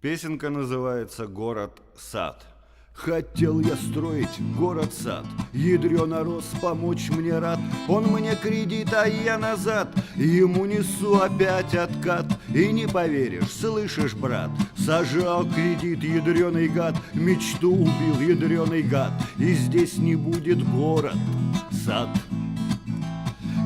Песенка называется «Город-сад». Хотел я строить город-сад Ядрёно рос, помочь мне рад. Он мне кредит, а я назад. Ему несу опять откат. И не поверишь, слышишь, брат. Сажал кредит ядрёный гад. Мечту убил ядрёный гад. И здесь не будет город-сад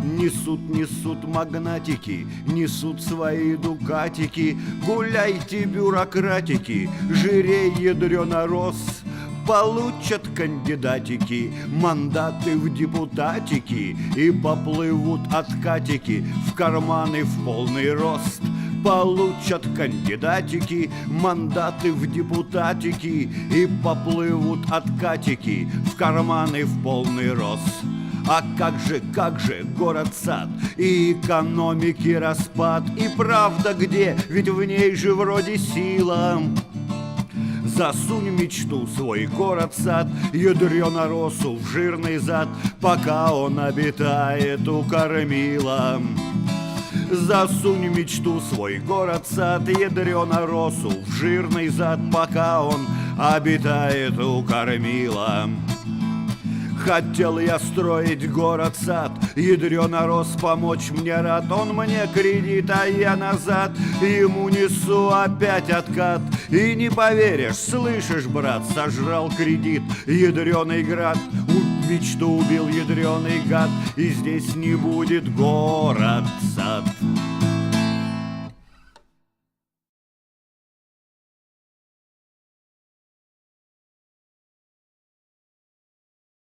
Несут, несут магнатики, несут свои дукатики. Гуляйте, бюрократики, жирей ядрёно рос. Получат кандидатики мандаты в депутатики И поплывут откатики в карманы в полный рост Получат кандидатики мандаты в депутатики И поплывут откатики в карманы в полный рост а как же, как же город-сад? И экономики распад. И правда где, ведь в ней же вроде сила. Засунь мечту свой город-сад Ядрёно росу в жирный зад Пока он обитает у кормила. Засунь мечту свой город-сад Ядрёно росу в жирный зад Пока он обитает у кормила Хотел я строить город-сад Ядрёно рос помочь мне рад. Он мне кредит, а я назад Ему несу опять откат. И не поверишь, слышишь, брат Сожрал кредит ядрёный град. Мечту убил ядрёный гад И здесь не будет город-сад